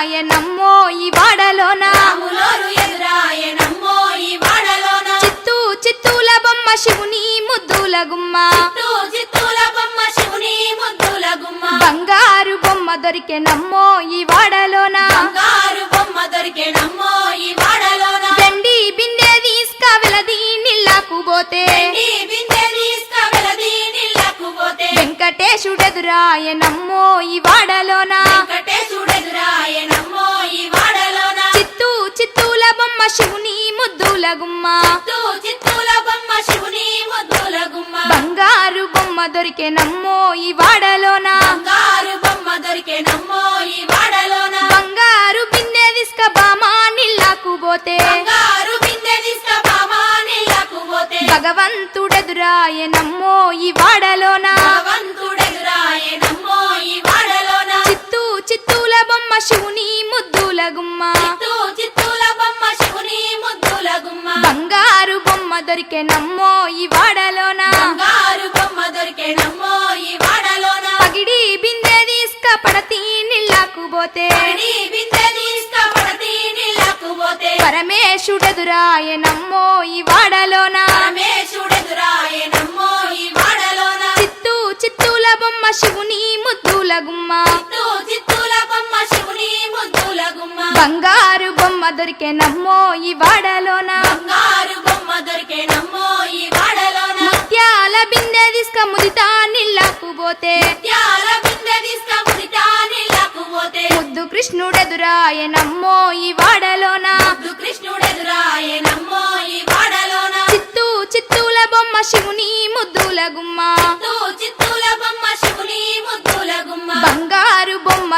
ఎదురాయ నమ్మో ఈ వాడలోన? చిత్తూ చిత్తూల బొమ్మ శివుని ముద్దుల గుమ్మ. చిత్తూ చిత్తూల బొమ్మ శివుని ముద్దుల గుమ్మ. బంగారు బొమ్మ దొరికే నమ్మో ఈ వాడలోన? బంగారు బొమ్మ దొరికే నమ్మో ఈ వాడలోన? వెండి బిందె తీసుక వెలది నీళ్ళకు పోతే. నీ బిందె తీసుకువెళది నీళ్ళకు పోతే. వెంకటేశుడెదురాయ నమ్మో ఈ వాడలోన? ముద్దుల గుమ్మ బంగారు బొమ్మ దొరికే నమ్మో ఈ వాడలోన. బంగారు బొమ్మ దొరికే నమ్మో ఈ వాడలోన. బంగారు బిందె తీసుక బామా నీళ్ళకు పోతే. బంగారు బిందె తీసుకుపామా నీళ్ళకు పోతే. భగవంతుడెదురాయ నమ్మో ఈ వాడలోన. భగవంతుడెదురాయ నమ్మో ఈ వాడలోన. చిత్తూ చిత్తూల బొమ్మ శివుని ముద్దుల గుమ్మ బంగారు బొమ్మ దొరికే నమ్మో ఈ వాడలోన? బంగారు బొమ్మ దొరికే నమ్మో ఈ వాడలోన? పగిడి బిందె తీసుక పడతి నీళ్ళకు పోతే. బిందె తీసుకుపడతి నీళ్ళకు పోతే. పరమేశుడెదురాయ నమ్మో ఈ వాడలోన? పరమేశుడెదురాయ నమ్మో ఈ వాడలోన? చిత్తూ చిత్తూల బొమ్మ శివుని ముద్దుల గుమ్మ. బంగారు బొమ్మ దొరికే నమ్మో ఈ వాడలోన? బంగారు బొమ్మ దొరికే నమ్మో ఈ వాడలోన? ముత్యాల బిందె తీసుక ముదితా నీళ్ళకు పోతే. త్యాల బిందె తీసుకుముదితా నీళ్ళకు పోతే. ముద్దు కృష్ణుడెదురాయ నమ్మో ఈ వాడలోన? ముద్దు కృష్ణుడెదురాయ నమ్మో ఈ వాడలోన? చిత్తూ చిత్తూల బొమ్మ శివుని ముద్దుల గుమ్మ. చిత్తూ చిత్తూల బొమ్మ శివుని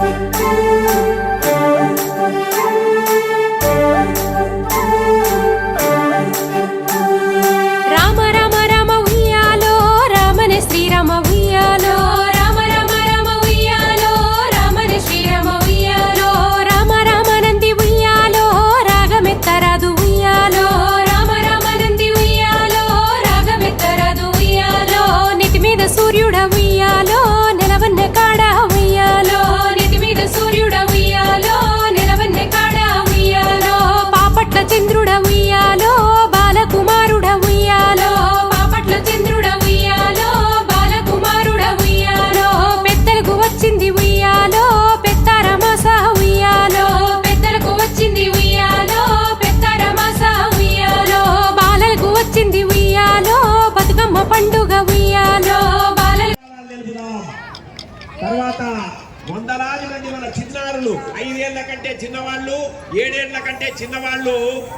thank you చిన్నవాళ్ళు ఏడేళ్ళ కంటే చిన్నవాళ్ళు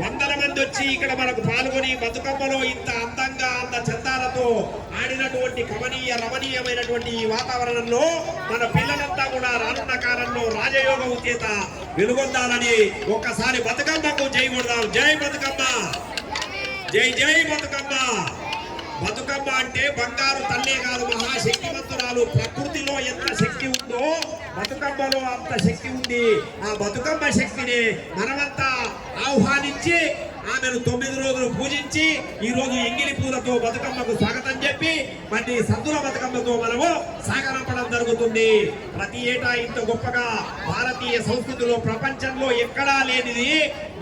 వందల మంది వచ్చి ఇక్కడ మనకు పాల్గొని బతుకమ్మలో ఇంత అందంగా అంత చందాలతో ఆడినటువంటి కమనీయ రమణీయమైనటువంటి ఈ వాతావరణంలో మన పిల్లలంతా కూడా రానున్న కాలంలో రాజయోగ ఉద్యత వెలుగొందాలని ఒక్కసారి బతుకమ్మకు జై కొడదాం. జై బతుకమ్మ! జై జై బతుకమ్మ! బతుకమ్మ అంటే బంగారు తల్లే కాదు బతుకమ్మలు ప్రకృతిలో ఎంత శక్తి ఉందో బతుకమ్మలో అంత శక్తి ఉంది ఆ బతుకమ్మ శక్తిని మనమంతా ఆహ్వానించి ఆమెను తొమ్మిది రోజులు పూజించి ఈ రోజు ఎంగిలి పూలతో బతుకమ్మకు స్వాగతం చెప్పి మరి సద్దుల బతుకమ్మతో మనము సాగరంపడం జరుగుతుంది. ప్రతి ఏటా ఇంత గొప్పగా భారతీయ సంస్కృతిలో ప్రపంచంలో ఎక్కడా లేనిది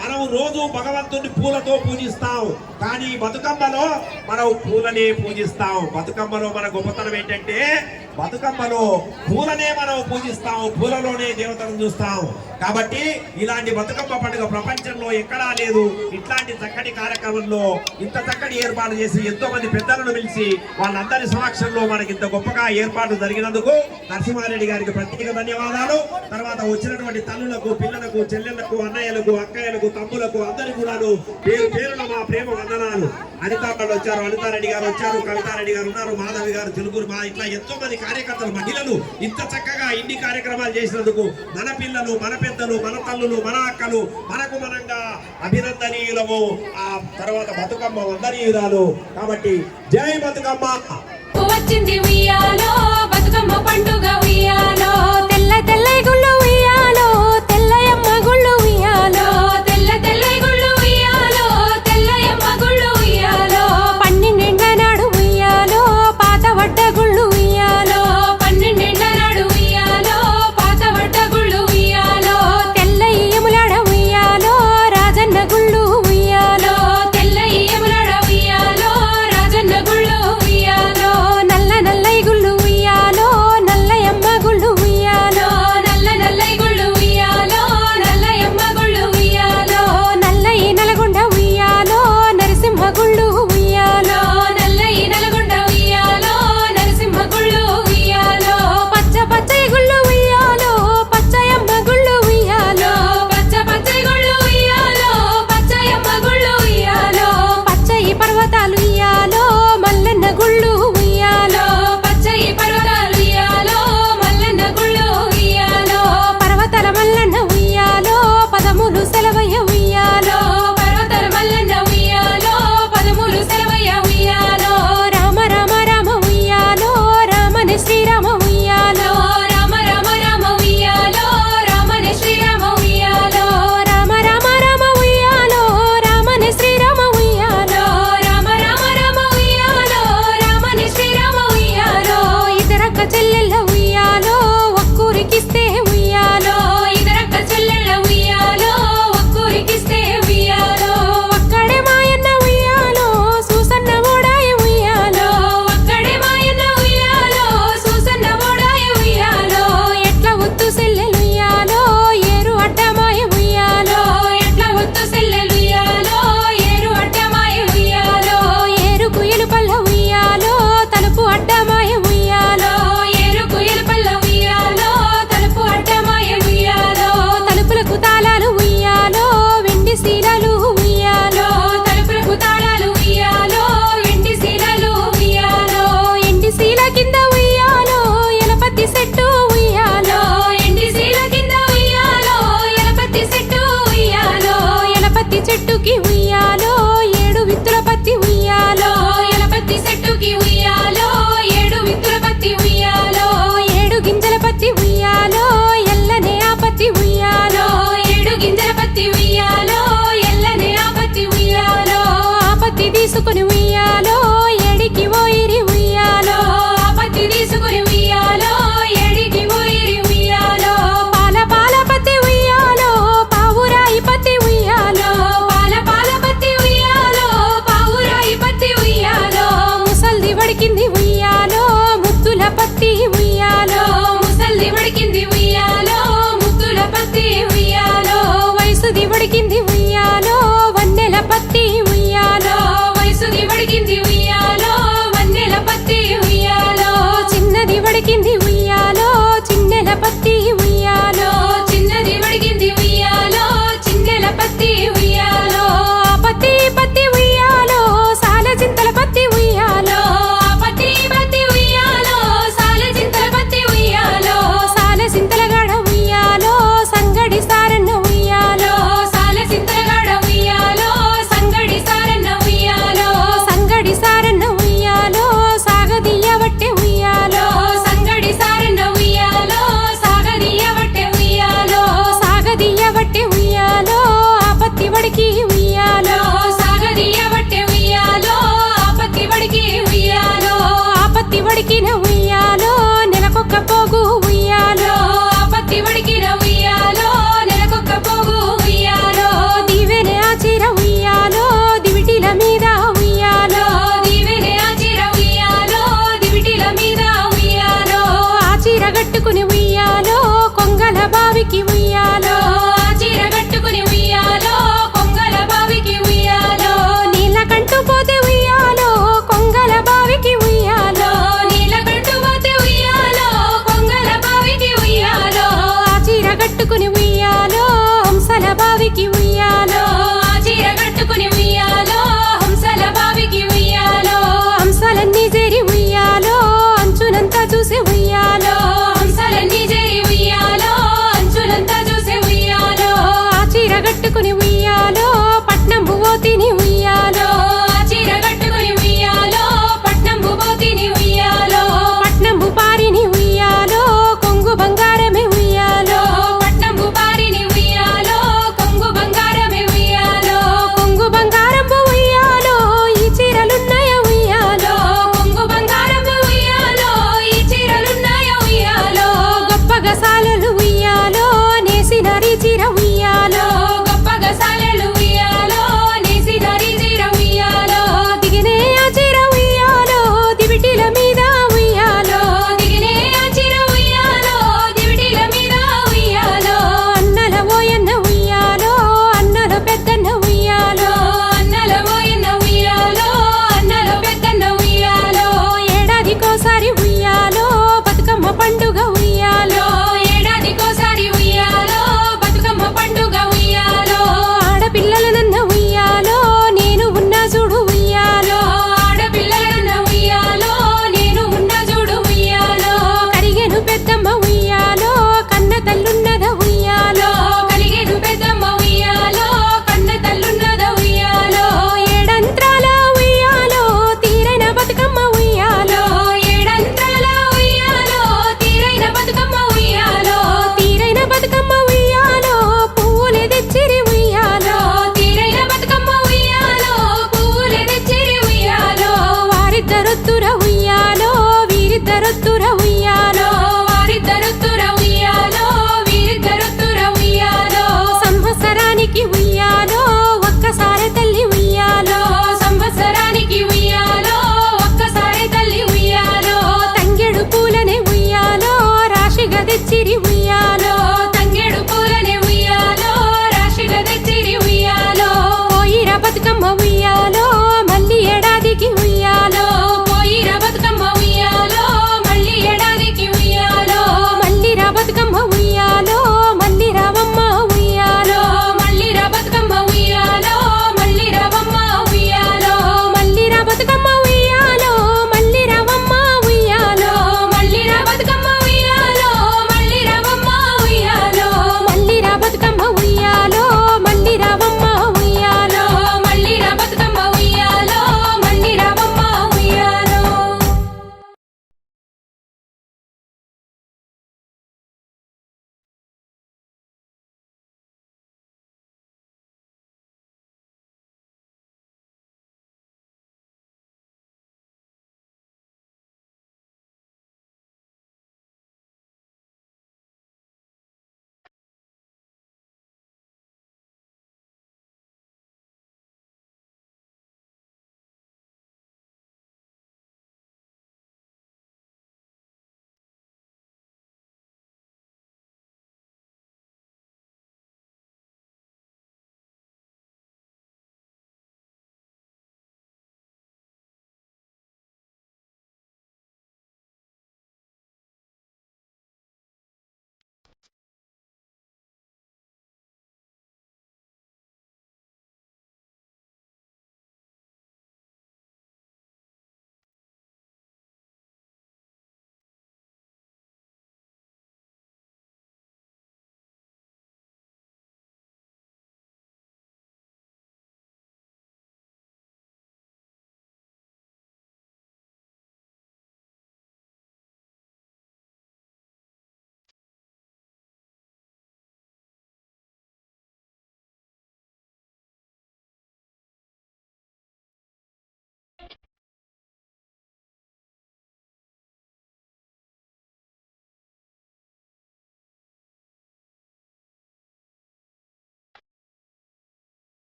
మనం రోజు భగవంతుని పూలతో పూజిస్తాం. కానీ బతుకమ్మలో మనం పూలనే పూజిస్తాం. బతుకమ్మలో మన గొప్పతనం ఏంటంటే బతుకమ్మలో పూలనే మనం పూజిస్తాము. పూలలోనే దేవతను చూస్తాము. కాబట్టి ఇలాంటి బతుకమ్మ పండుగ ప్రపంచంలో ఎక్కడా లేదు. ఇట్లాంటి చక్కటి కార్యక్రమంలో ఇంత చక్కటి ఏర్పాటు చేసి ఎంతో మంది పెద్దలను పిలిచి వాళ్ళందరి సమక్షంలో మనకి ఇంత గొప్పగా ఏర్పాటు జరిగినందుకు నరసింహారెడ్డి గారికి ప్రత్యేక ధన్యవాదాలు. తర్వాత వచ్చినటువంటి తల్లులకు పిల్లలకు చెల్లెళ్ళకు అన్నయ్యలకు అక్కయ్యలకు తమ్ములకు అందరి కూడా పేరు పేరున మా ప్రేమ వందనాలు. అనితా వచ్చారు అనితారెడ్డి గారు వచ్చారు కవితారెడ్డి గారు ఉన్నారు మాధవి గారు తెలుగురు మా ఇట్లా ఎంతో మంది కార్యకర్తలు మహిళలు ఇంత చక్కగా ఇన్ని కార్యక్రమాలు చేసినందుకు మన పిల్లలు మన పిల్లలు పెద్దలు మన తల్లులు మన అక్కలు మనకు మనంగా అభినందనీయులము. ఆ తర్వాత బతుకమ్మ వందనీయురాలు. కాబట్టి జై బతుకమ్మ. వచ్చింది ఉయ్యాలో బతుకమ్మ పండుగ ఉయ్యాలో. దొరికింది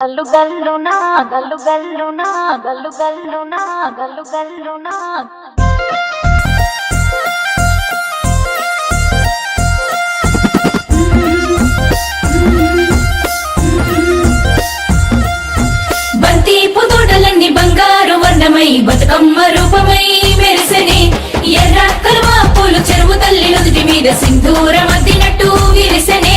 గల్లు గల్లునా గల్లు గల్లునా గల్లు గల్లునా గల్లు గల్లునా బంతి పుతోటలన్నీ బంగారు వర్ణమై బతుకమ్మ రూపమై మెరిసనే. ఎర్ర కలువ పూలు చెరువు తల్లి నుదుటి మీద సింధూరం అద్దినట్టు విరిసనే.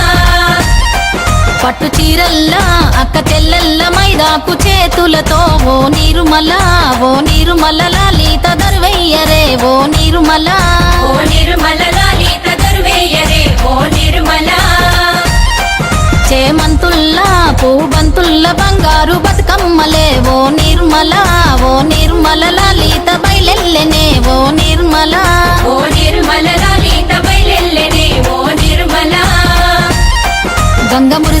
పట్టు చీరల్లా అక్క తెల్లల్ల మైదాకు చేతులతో ఓ నిర్మల ఓ నిర్మల లలిత దర్వయ్యరే ఓ నిర్మల ఓ నిర్మల లలిత దర్వేయరే ఓ నిర్మల చేమంతుల్లా పూబంతుల్ల బంగారు బతుకమ్మలే ఓ నిర్మల ఓ నిర్మల లలిత బయలెల్లెనే ఓ నిర్మల ఓ నిర్మల లలిత బయలెల్లెనే ఓ నిర్మల గంగ మురిసేనే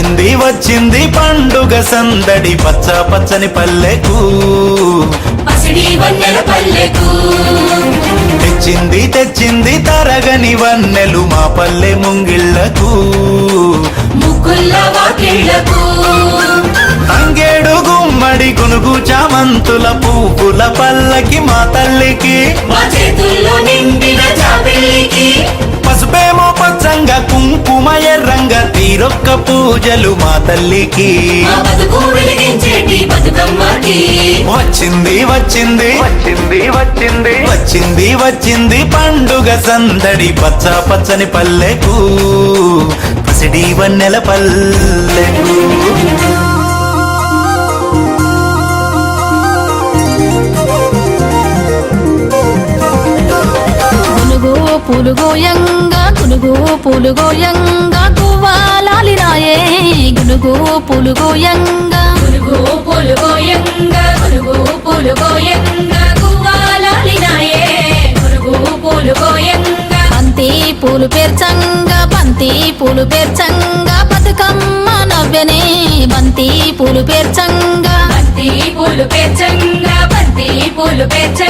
వచ్చింది వచ్చింది పండుగ సందడి. పచ్చ పచ్చని పల్లెకు తెచ్చింది తెచ్చింది తరగని వన్నెలు మా పల్లె ముంగిళ్ళకు. ముగ్గుల్ల వాకిళ్ళకు. గుమ్మడి గునుగు చామంతుల పువ్వుల పల్లకి మా తల్లికి. మా చేతుల్లో నిండిన జాబిల్లికి పసుపేమో పచ్చంగా కుంకుమ ఎర్రంగా తీరొక్క పూజలు మా తల్లికి. వచ్చింది వచ్చింది. వచ్చింది వచ్చింది. వచ్చింది వచ్చింది పండుగ సందడి పచ్చ పచ్చని పల్లెకు. పసిడి వన్నెల పల్లెకు. పులుగోయంగా గునుగు పులుగోయంగా గువ్వాలాలినాయే గునుగు పులుగోయంగా పులుగు పులుగోయంగా పులుగు పులుగోయంగా పులుగోయంగా బంతి పూలు పేర్చంగా బంతి పూలు పేర్చంగా బతుకమ్మ నవ్వెనే. బంతి పూలు పేర్చంగా. బంతి పూలు పేర్చంగా బంతి పూలు పేర్చంగా.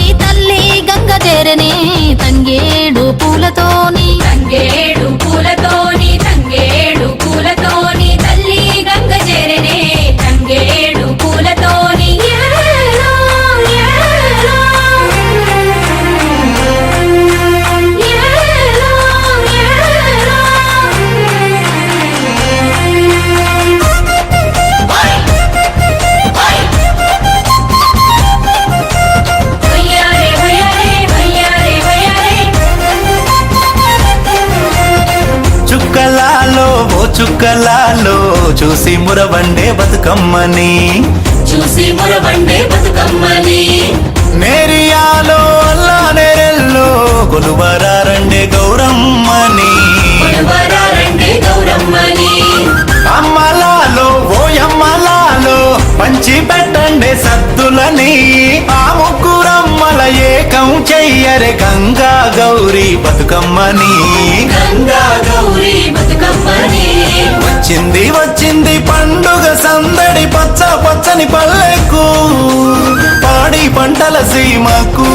ఓ చుక్కలాలో చూసి మురవండే బతుకమ్మని. చూసి మురబండే బతుకమ్మని. నేరియాలో అల్లా నేరెల్లో కొలువరారండే గౌరమ్మని. కొడువరారండే గౌరమ్మని. అమ్మలాలో ఓయమ్మలాలో పంచి పెట్టండే సద్దులని ఆ ముగ్గురమ్మల ఏకం చెయ్యరే గంగా గౌరీ బతుకమ్మని. గంగా గౌరీ బతుకమ్మని. వచ్చింది వచ్చింది పండుగ సందడి పచ్చ పచ్చని పల్లెకు. పాడి పంటల సీమకు.